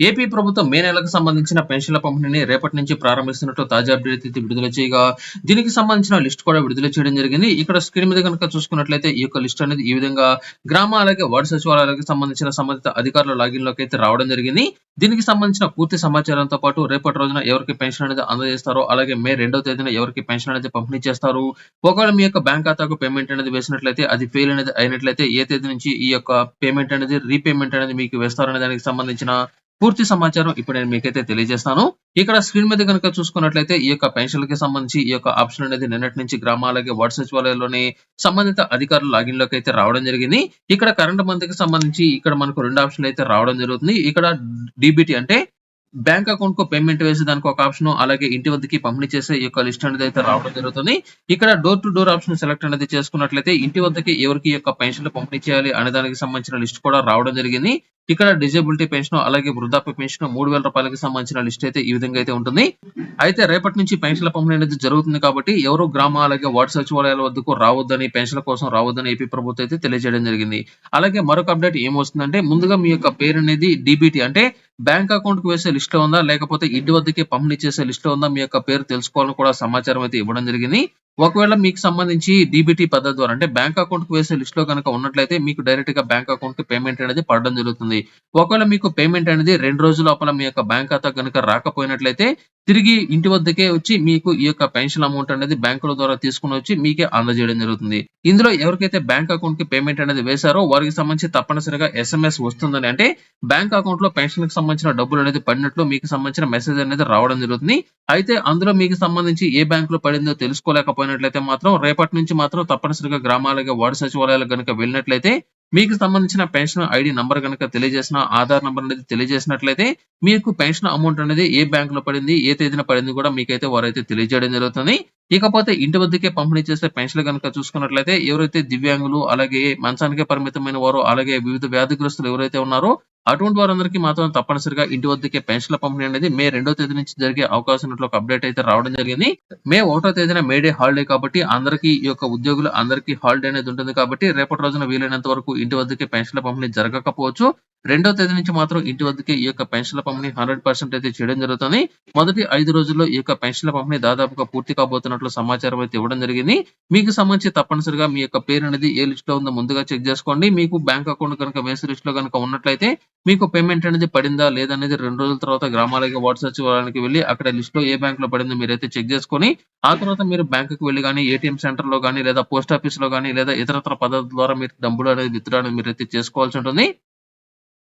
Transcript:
AP ప్రభుత్వం మే నెలకు సంబంధించిన పెన్షన్ల పంపిణీని రేపటి నుంచి ప్రారంభిస్తున్నట్లు తాజా అప్డేట్ అయితే విడుదల చేయగా దీనికి సంబంధించిన లిస్ట్ కూడా విడుదల చేయడం జరిగింది. ఇక్కడ స్క్రీన్ మీద కనుక చూసుకున్నట్లయితే ఈ యొక్క లిస్ట్ అనేది ఈ విధంగా గ్రామ అలాగే వార్డు సచివాలయాలకు సంబంధించిన సంబంధిత అధికారుల లాగిన్లోకి అయితే రావడం జరిగింది. దీనికి సంబంధించిన పూర్తి సమాచారంతో పాటు రేపటి రోజున ఎవరికి పెన్షన్ అనేది అందజేస్తారో అలాగే మే రెండవ తేదీన ఎవరికి పెన్షన్ అనేది పంపిణీ చేస్తారు ఒకవేళ మీ యొక్క బ్యాంక్ ఖాతాకు పేమెంట్ అనేది వేసినట్లయితే అది ఫెయిల్ అనేది అయినట్లయితే ఏ తేదీ నుంచి ఈ యొక్క పేమెంట్ అనేది రీపేమెంట్ అనేది మీకు వేస్తారనే దానికి సంబంధించిన పూర్తి సమాచారం ఇప్పుడు నేను మీకైతే తెలియజేస్తాను. ఇక్కడ స్క్రీన్ మీద కనుక చూసుకున్నట్లయితే ఈ యొక్క పెన్షన్లకి సంబంధించి ఈ యొక్క ఆప్షన్ అనేది నిన్నటి నుంచి గ్రామాలకి వార్డు సచివాలయంలోని సంబంధిత అధికారుల లాగిన్లోకి అయితే రావడం జరిగింది. ఇక్కడ కరెంట్ మంత్కి సంబంధించి ఇక్కడ మనకు రెండు ఆప్షన్లు అయితే రావడం జరుగుతుంది. ఇక్కడ డిబిటి అంటే బ్యాంక్ అకౌంట్కు పేమెంట్ వేసి దానికి ఒక ఆప్షన్ అలాగే ఇంటి వద్దకి పంపిణీ చేసే ఈ యొక్క లిస్ట్ అనేది అయితే రావడం జరుగుతుంది. ఇక్కడ door to door option select అనేది చేసుకున్నట్లయితే ఇంటి వద్దకి ఎవరికి యొక్క పెన్షన్లు పంపిణీ చేయాలి అనే దానికి సంబంధించిన లిస్ట్ కూడా రావడం జరిగింది. ఇక్కడ డిజేబిలిటీ పెన్షన్ అలాగే వృద్ధాప్య పెన్షన్ మూడు వేల రూపాయలకి సంబంధించిన లిస్ట్ అయితే ఈ విధంగా అయితే ఉంటుంది. అయితే రేపటి నుంచి పెన్షన్ల పంపిణీ అనేది జరుగుతుంది కాబట్టి ఎవరు గ్రామ అలాగే వార్డు సచివాలయాల వద్దకు రావద్దని పెన్షన్ల కోసం రావద్దని ఏపీ ప్రభుత్వం అయితే తెలియజేయడం జరిగింది. అలాగే మరొక అప్డేట్ ఏమొస్తుందంటే ముందుగా మీ యొక్క పేరు అనేది డిబిటి అంటే బ్యాంక్ అకౌంట్కు వేసే లిస్ట్లో ఉందా? లేకపోతే ఇంటి వద్దకి పంపిణీ చేసే లిస్ట్లో ఉందా? మీ యొక్క పేరు తెలుసుకోవాలని కూడా సమాచారం అయితే ఇవ్వడం జరిగింది. ఒకవేళ మీకు సంబంధించి డీబీటీ పద్ధతి ద్వారా అంటే బ్యాంక్ అకౌంట్కు వేసే లిస్ట్లో కనుక ఉన్నట్లయితే మీకు డైరెక్ట్గా బ్యాంక్ అకౌంట్కి పేమెంట్ అనేది పడడం జరుగుతుంది. ఒకవేళ మీకు పేమెంట్ అనేది రెండు రోజుల లోపల మీ యొక్క బ్యాంక్ ఖాతా కనుక రాకపోయినట్లయితే తిరిగి ఇంటి వద్దకే వచ్చి మీకు ఈ యొక్క పెన్షన్ అమౌంట్ అనేది బ్యాంకుల ద్వారా తీసుకుని వచ్చి మీకే అందజేయడం జరుగుతుంది. ఇందులో ఎవరికైతే బ్యాంక్ అకౌంట్కి పేమెంట్ అనేది వేశారో వారికి సంబంధించి తప్పనిసరిగా ఎస్ఎంఎస్ వస్తుందని అంటే బ్యాంక్ అకౌంట్లో పెన్షన్కి సంబంధించిన డబ్బులు అనేది పడినట్లు మీకు సంబంధించిన మెసేజ్ అనేది రావడం జరుగుతుంది. అయితే అందులో మీకు సంబంధించి ఏ బ్యాంక్లో పడిందో తెలుసుకోలేకపోయినట్లయితే మాత్రం రేపటి నుంచి మాత్రం తప్పనిసరిగా గ్రామాలకి వార్డు సచివాలయాలకు కనుక వెళ్ళినట్లయితే మీకు సంబంధించిన పెన్షన్ ఐడి నంబర్ కనుక తెలియజేసిన ఆధార్ నంబర్ అనేది తెలియజేసినట్లయితే మీకు పెన్షన్ అమౌంట్ అనేది ఏ బ్యాంక్లో పడింది ఏ తేదీన పడింది కూడా మీకైతే వారైతే తెలియజేయడం జరుగుతుంది. ఇకపోతే ఇంటి వద్దకే పంపిణీ చేసే పెన్షన్లు కనుక చూసుకున్నట్లయితే ఎవరైతే దివ్యాంగులు అలాగే మంచానికే పరిమితమైన వారు అలాగే వివిధ వ్యాధిగ్రస్తులు ఎవరైతే ఉన్నారో అటువంటి వారందరికీ మాత్రం తప్పనిసరిగా ఇంటి వద్దకే పెన్షన్ల పంపిణీ అనేది మే రెండో తేదీ నుంచి జరిగే అవకాశం ఉన్నట్లు ఒక అప్డేట్ అయితే రావడం జరిగింది. మే ఒకటో తేదీన మే డే హాలిడే కాబట్టి అందరికీ ఈ యొక్క ఉద్యోగులు అందరికీ హాలిడే అనేది ఉంటుంది కాబట్టి రేపటి రోజున వీలైనంత వరకు ఇంటి వద్దకే పెన్షన్ల పంపిణీ జరగకపోవచ్చు. రెండో తేదీ నుంచి మాత్రం ఇంటి వద్దకే ఈ యొక్క పెన్షన్ల పంపిణీ హండ్రెడ్ పర్సెంట్ అయితే చేయడం జరుగుతుంది. మొదటి ఐదు రోజుల్లో ఈ యొక్క పెన్షన్ల పంపిణీ దాదాపుగా పూర్తి కాబోతున్నట్లు సమాచారం అయితే ఇవ్వడం జరిగింది. మీకు సంబంధించి తప్పనిసరిగా మీ యొక్క పేరు అనేది ఏ లిస్ట్లో ఉందో ముందుగా చెక్ చేసుకోండి. మీకు బ్యాంక్ అకౌంట్ కనుక వేసే లిస్ట్లో కనుక ఉన్నట్లయితే మీకు పేమెంట్ అనేది పడిందా లేదనేది రెండు రోజుల తర్వాత గ్రామాలకి వాట్సాప్ సచివాలయానికి వెళ్ళి అక్కడ లిస్ట్లో ఏ బ్యాంక్లో పడిందో మీరైతే చెక్ చేసుకొని ఆ తర్వాత మీరు బ్యాంక్కి వెళ్ళి కానీ ఏటీఎం సెంటర్లో కానీ లేదా పోస్ట్ ఆఫీస్లో కానీ లేదా ఇతరత్ర పద్ధతుల ద్వారా మీరు డబ్బులు అనేది విత్డ్రా అనేది మీరైతే చేసుకోవాల్సి ఉంటుంది.